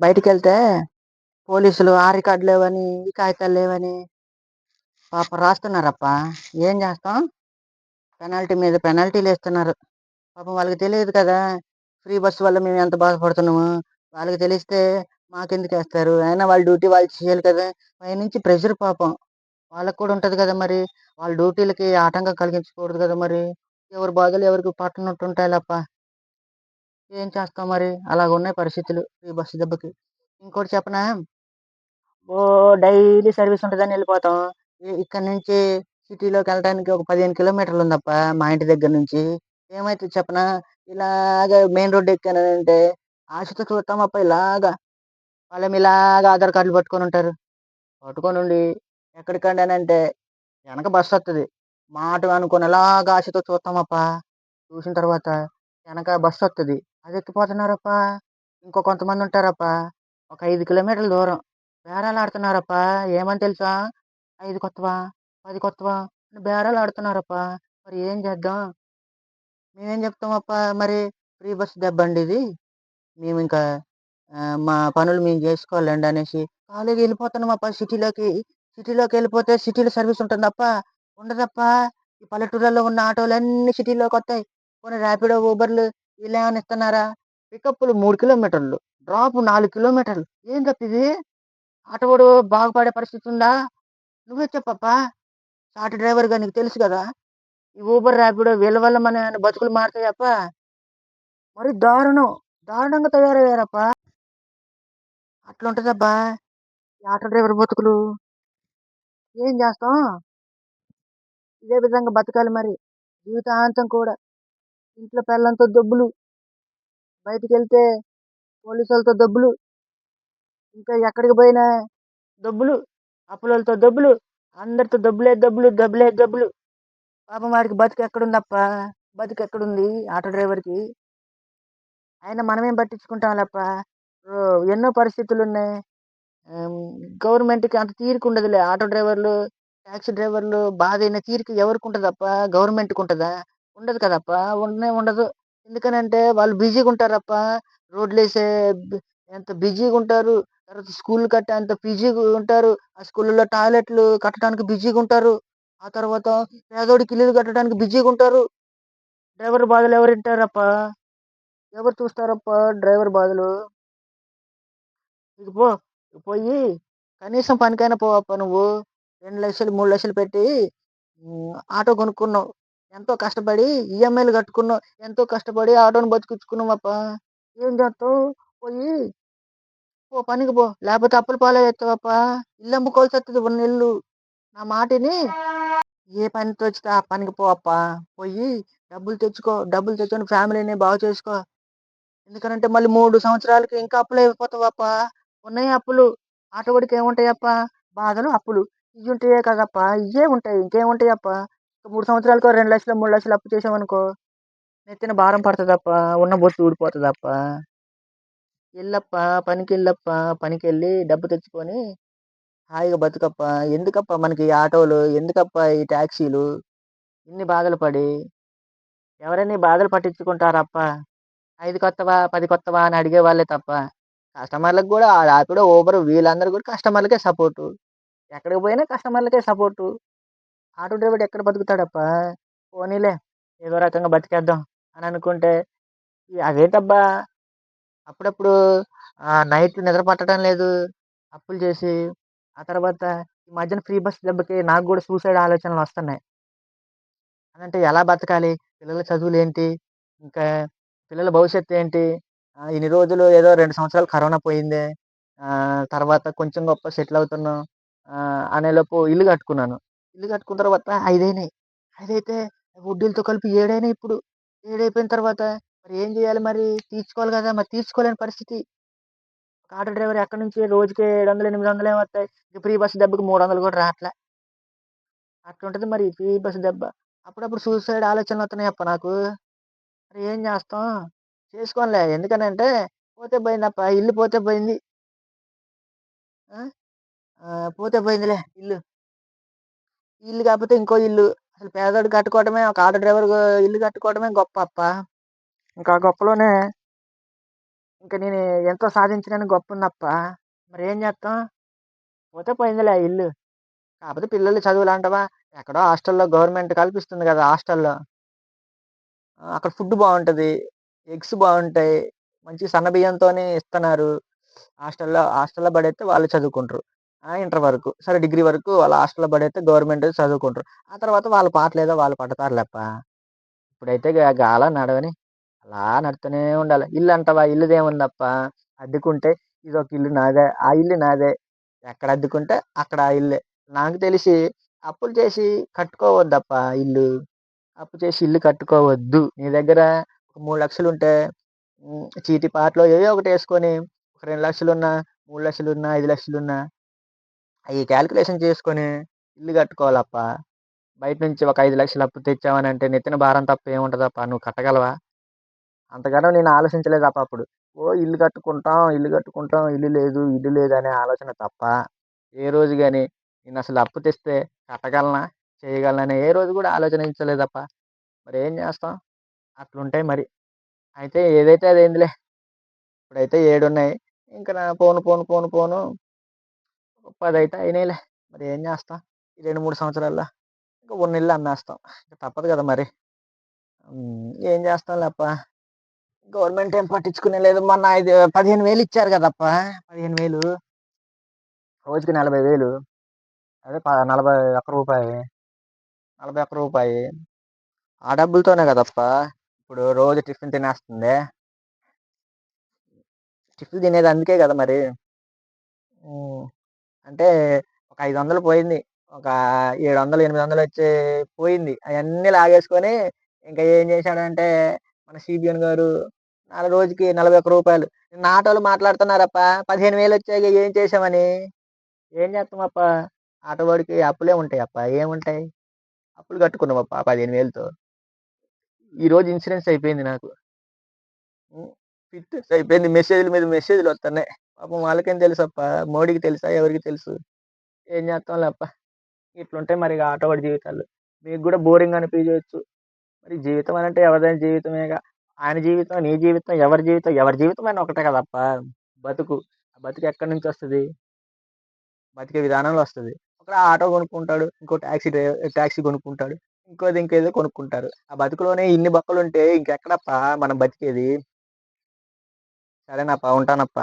బయటికి వెళ్తే పోలీసులు ఆ రికార్డు లేవని ఈ కాగితాలు లేవని పాపం రాస్తున్నారప్ప. ఏం చేస్తాం? పెనాల్టీ మీద పెనాల్టీలు వేస్తున్నారు. పాపం వాళ్ళకి తెలియదు కదా ఫ్రీ బస్సు వల్ల మేము ఎంత బాధపడుతున్నాము? వాళ్ళకి తెలిస్తే మాకెందుకు వేస్తారు? అయినా వాళ్ళ డ్యూటీ వాళ్ళు చేయాలి కదా పైనుంచి ప్రెషర్ పాపం. వాళ్ళకి కూడా ఉంటుంది కదా మరి. వాళ్ళ డ్యూటీలకి ఆటంకం కలిగించకూడదు కదా మరి. ఎవరి బాధలు ఎవరికి పట్టనట్టు ఉంటాయిలప్ప. ఏం చేస్తాం మరి? అలాగ ఉన్నాయి పరిస్థితులు ఈ బస్సు దెబ్బకి. ఇంకోటి చెప్పనా? ఓ డైలీ సర్వీస్ ఉంటుందని వెళ్ళిపోతాం. ఇక్కడ నుంచి సిటీలోకి వెళ్ళడానికి ఒక పదిహేను కిలోమీటర్లు ఉందప్ప మా ఇంటి దగ్గర నుంచి. ఏమైతే చెప్పనా? ఇలాగ మెయిన్ రోడ్ ఎక్కానంటే ఆశతో చూస్తామప్ప ఇలాగా. వాళ్ళేమో ఇలాగ ఆధార్ కార్డులు పట్టుకొని ఉంటారు. పట్టుకొని ఉండి ఎక్కడికండానంటే వెనక బస్సు వస్తుంది మాట అనుకుని ఇలాగ ఆశతో చూస్తామప్ప చూసిన తర్వాత వెనక బస్సు వస్తుంది అది ఎక్కిపోతున్నారప్ప ఇంకో కొంతమంది ఉంటారప్ప ఒక ఐదు కిలోమీటర్ల దూరం. బేరాలు ఆడుతున్నారప్ప ఏమని తెలుసా? ఐదు కొత్తవా? పది కొత్తవా? బేరాలు ఆడుతున్నారప్ప మరి ఏం చేద్దాం? మేమేం చెప్తామప్ప? మరి ఫ్రీ బస్సు దెబ్బండి ఇది. మేము ఇంకా మా పనులు మేము చేసుకోవాలండి అనేసి. ఖాళీగా వెళ్ళిపోతున్నామప్ప సిటీలోకి. సిటీలోకి వెళ్ళిపోతే సిటీలో సర్వీస్ ఉంటుందప్ప ఉండదప్ప? ఈ పల్లెటూరులో ఉన్న ఆటోలు అన్ని సిటీలోకి వస్తాయి కొన్ని ర్యాపిడో ఊబర్లు వీళ్ళు ఏమైనా ఇస్తున్నారా? పికప్లు మూడు కిలోమీటర్లు డ్రాప్ నాలుగు కిలోమీటర్లు. ఏం తప్పిది ఆటోడు బాగుపడే పరిస్థితి ఉందా? నువ్వే చెప్పప్పా. ఆటో డ్రైవర్గా నీకు తెలుసు కదా. ఈ ఊబర్ ర్యాపిడో వీళ్ళ వల్ల మన బతుకులు మారుతాయప్ప? మరి దారుణం. దారుణంగా తయారయ్యారప్ప. అట్లుంటుందబ్బా. ఈ ఆటో డ్రైవర్ బతుకులు. ఏం చేస్తాం? ఇదే విధంగా బతకాలి మరి. జీవితాంతం కూడా. ఇంట్లో పిల్లలతో దొబ్బులు బయటికి వెళ్తే పోలీసులతో దొబ్బులు ఇంకా ఎక్కడికి పోయినా దొబ్బులు అప్పులతో దొబ్బులు అందరితో దొబ్బులే దొబ్బులు దొబ్బులే దొబ్బులు. పాపం వాడికి బతుకు ఎక్కడుందప్ప? బతుకు ఎక్కడుంది ఆటో డ్రైవర్కి? అయినా మనమేం పట్టించుకుంటాంలేప్ప? ఎన్నో పరిస్థితులు ఉన్నాయి గవర్నమెంట్కి అంత తీరిక ఉండదులే ఆటో డ్రైవర్లు ట్యాక్సీ డ్రైవర్లు బాధ అయిన తీరిక ఎవరికి ఉంటుందప్ప గవర్నమెంట్కి ఉంటుందా ఉండదు కదప్ప. ఉండనే ఉండదు. ఎందుకనంటే వాళ్ళు బిజీగా ఉంటారప్ప రోడ్లు వేసే ఎంత బిజీగా ఉంటారు తర్వాత స్కూల్ కట్టే అంత బిజీగా ఉంటారు ఆ స్కూళ్ళలో టాయిలెట్లు కట్టడానికి బిజీగా ఉంటారు ఆ తర్వాత పేదోడికి ఇల్లు కట్టడానికి బిజీగా ఉంటారు డ్రైవర్ బాధలు ఎవరు వింటారప్ప? ఎవరు చూస్తారప్ప డ్రైవర్ బాధలు? ఇక పో పోయి కనీసం పనికైనా పోవప్ప నువ్వు. రెండు లక్షలు మూడు లక్షలు పెట్టి ఆటో కొనుక్కున్నావు. ఎంతో కష్టపడి ఈఎంఐలు కట్టుకున్నావు ఎంతో కష్టపడి ఆటోని బతికించుకున్నావప్ప ఏం చేస్తావు? పోయి పో పనికి పో లేకపోతే అప్పుల పాలే ఎత్తావప్ప ఇల్లు అమ్ముకోవాల్సి వస్తుంది ఉన్న ఇల్లు నా మాటిని ఏ పని తోచితే ఆ పనికి పో అప్ప పోయి డబ్బులు తెచ్చుకో డబ్బులు తెచ్చుకొని ఫ్యామిలీని బాగు చేసుకో. ఎందుకంటే మళ్ళీ మూడు సంవత్సరాలకి ఇంకా అప్పులు అయిపోతావప్ప. ఉన్నాయి అప్పులు. ఆటోడికి ఏముంటాయప్ప? బాధలు అప్పులు. ఇవి ఉంటాయే కదప్ప. ఇవే ఉంటాయి ఇంకేముంటాయప్ప? అప్ప మూడు సంవత్సరాలకు రెండు లక్షలు మూడు లక్షలు అప్పు చేసామనుకో నెత్తిన భారం పడుతుందప్ప ఉన్న బొట్టు ఊడిపోతుందప్ప. వెళ్ళప్ప పనికి వెళ్ళప్ప పనికి వెళ్ళి డబ్బు తెచ్చుకొని హాయిగా బతుకప్ప. ఎందుకప్ప మనకి ఈ ఆటోలు? ఎందుకప్ప ఈ ట్యాక్సీలు ఇన్ని బాధలు పడి ఎవరైనా బాధలు పట్టించుకుంటారప్ప. ఐదు కొత్తవా పది కొత్తవా అని అడిగే వాళ్ళే తప్ప. కస్టమర్లకు కూడా ఆ ర్యాపిడో ఊబర్ వీళ్ళందరూ కూడా కస్టమర్లకే సపోర్టు. ఎక్కడికి పోయినా కస్టమర్లకే సపోర్టు. ఆటో డ్రైవర్ ఎక్కడ బతుకుతాడప్ప? పోనీలే ఏదో రకంగా బతికేద్దాం అని అనుకుంటే ఈ అదేంటబ్బా? అప్పుడప్పుడు నైట్ నిద్ర పట్టడం లేదు అప్పులు చేసి ఆ తర్వాత ఈ మధ్యన ఫ్రీ బస్ దెబ్బకి నాకు కూడా సూసైడ్ ఆలోచనలు వస్తున్నాయి. అని అంటే ఎలా బతకాలి? పిల్లల చదువులు ఏంటి? ఇంకా పిల్లల భవిష్యత్తు ఏంటి? ఇన్ని రోజులు ఏదో రెండు సంవత్సరాలు కరోనా పోయింది తర్వాత కొంచెం గొప్ప సెటిల్ అవుతున్నాం అనేలోపు ఇల్లు కట్టుకున్నాను. ఇల్లు కట్టుకున్న తర్వాత ఐదైనాయి. ఐదైతే వడ్డీలతో కలిపి ఏడైనాయి ఇప్పుడు. ఏడైపోయిన తర్వాత మరి ఏం చేయాలి మరి? తీర్చుకోవాలి కదా మరి తీర్చుకోలేని పరిస్థితి. ఒక ఆటో డ్రైవర్ ఎక్కడి నుంచి రోజుకి ఏడు వందలు ఎనిమిది వందలు ఏమొస్తాయి ఇక ఫ్రీ బస్ దెబ్బకి మూడు వందలు కూడా రావట్లే అట్లుంటది మరి ఫ్రీ బస్సు దెబ్బ. అప్పుడప్పుడు సూసైడ్ ఆలోచనలు వస్తున్నాయి అప్ప నాకు. మరి ఏం చేస్తాం? చేసుకోనిలే. ఎందుకనంటే పోతే పోయింది అప్ప ఇల్లు పోతే పోయింది. పోతే పోయిందిలే ఇల్లు. ఇల్లు కాకపోతే ఇంకో ఇల్లు. అసలు పేదోడు కట్టుకోవడమే ఒక ఆటో డ్రైవర్ ఇల్లు కట్టుకోవడమే గొప్ప అప్ప. ఇంకా గొప్పలోనే ఇంకా నేను ఎంతో సాధించడానికి గొప్ప ఉందప్ప మరి ఏం చేస్తాం పోతే పోయిందిలే ఆ ఇల్లు. కాకపోతే పిల్లలు చదువులు అంటవా ఎక్కడో హాస్టల్లో గవర్నమెంట్ కల్పిస్తుంది కదా హాస్టల్లో. అక్కడ ఫుడ్ బాగుంటుంది ఎగ్స్ బాగుంటాయి మంచి సన్న బియ్యంతోనే ఇస్తున్నారు. హాస్టల్లో హాస్టల్లో పడైతే వాళ్ళు చదువుకుంటారు. ఆ, ఇంటర్ వరకు. సరే డిగ్రీ వరకు వాళ్ళ హాస్టల్లో పడైతే గవర్నమెంట్ చదువుకుంటారు. ఆ తర్వాత వాళ్ళ పాటలు ఏదో వాళ్ళు పడతారులేప్ప. ఇప్పుడైతే గా- గాల నడవని అలా నడుతూనే ఉండాలి. ఇల్లు అంటావా? ఇల్లుదేముందప్ప? అద్దెకుంటే ఇది ఒక ఇల్లు నాదే ఆ ఇల్లు నాదే. ఎక్కడ అద్దెకుంటే అక్కడ ఆ ఇల్లే. నాకు తెలిసి అప్పులు చేసి కట్టుకోవద్దప్ప ఇల్లు. అప్పు చేసి ఇల్లు కట్టుకోవద్దు. నీ దగ్గర ఒక మూడు లక్షలు ఉంటే చీటి చీటీ పాటలో ఏదో ఒకటి వేసుకొని ఒక రెండు లక్షలు ఉన్నా మూడు లక్షలు ఉన్నా ఐదు లక్షలు ఉన్నా అవి క్యాలిక్యులేషన్ చేసుకొని ఇల్లు కట్టుకోవాలప్ప. బయట నుంచి ఒక ఐదు లక్షలు అప్పు తెచ్చావని అంటే నెత్తిన భారం తప్ప ఏముంటుందప్ప? నువ్వు కట్టగలవా? అంతగానో నేను ఆలోచించలేదు అప్ప అప్పుడు. ఓ ఇల్లు కట్టుకుంటాం ఇల్లు కట్టుకుంటాం ఇల్లు లేదు ఇల్లు లేదు అనే ఆలోచన తప్ప ఏ రోజు కానీ నేను అసలు అప్పు తెస్తే కట్టగలనా? చేయగలనా? ఏ రోజు కూడా ఆలోచించలేదప్ప మరి ఏం చేస్తాం? అట్లుంటాయి మరి. అయితే ఏదైతే అదేందిలే ఇప్పుడైతే ఏడు ఉన్నాయి ఇంకా నా పోను పోను పోను పోను పది అయితే అయినాయిలే. మరి ఏం చేస్తాం? ఈ రెండు మూడు సంవత్సరాల్లో ఇంకా ఉన్న ఇల్లు అమ్మేస్తాం. ఇంకా తప్పదు కదా మరి. ఏం చేస్తాం లేప గవర్నమెంట్ ఏం పట్టించుకునే లేదు. మొన్న ఐదు పదిహేను వేలు ఇచ్చారు కదప్ప? పదిహేను వేలు. రోజుకి నలభై వేలు. అదే ప- నలభై ఒక్క రూపాయి. నలభై ఒక్క రూపాయి. ఆ డబ్బులతోనే కదప్ప? ఇప్పుడు రోజు టిఫిన్ తినేస్తుంది. టిఫిన్ తినేది అందుకే కదా మరి. అంటే ఒక ఐదు వందలు పోయింది. ఒక ఏడు వందలు ఎనిమిది వందలు వచ్చి పోయింది. అవన్నీ లాగేసుకొని ఇంకా ఏం చేశాడంటే మన సిబిఎన్ గారు నాలుగు రోజుకి నలభై ఒక్క రూపాయలు. నిన్న ఆటోలు మాట్లాడుతున్నారప్ప. పదిహేను వేలు వచ్చాయి ఏం చేసామని ఏం చేస్తామప్ప? ఆటో వాడికి అప్పులే ఉంటాయి అప్ప ఏముంటాయి? అప్పులు కట్టుకున్నామప్ప పదిహేను వేలతో. ఈరోజు ఇన్సూరెన్స్ అయిపోయింది నాకు. ఫిట్నెస్ అయిపోయింది. మెసేజ్ల మీద మెసేజ్లు వస్తున్నాయి. పాపం వాళ్ళకేం తెలుసు అప్ప మోడీకి తెలుసా? ఎవరికి తెలుసు? ఏం చేస్తాం లేప్ప ఇట్లుంటాయి మరి ఇక ఆటో వాడి జీవితాలు. మీకు కూడా బోరింగ్ అనిపించవచ్చు మరి జీవితం అని అంటే ఎవరిదైనా జీవితమేగా. ఆయన జీవితం నీ జీవితం ఎవరి జీవితం? ఎవరి జీవితం అయినా ఒకటే కదప్ప. బతుకు. ఆ బతుకు ఎక్కడి నుంచి వస్తుంది? బతికే విధానంలో వస్తుంది. ఒకడు ఆటో కొనుక్కుంటాడు ఇంకో ట్యాక్సీ డ్రైవర్ ట్యాక్సీ కొనుక్కుంటాడు ఇంకోది ఇంకేదో కొనుక్కుంటారు. ఆ బతుకులోనే ఇన్ని బొక్కలు ఉంటే ఇంకెక్కడప్ప మనం బతికేది? సరేనప్ప ఉంటానప్ప.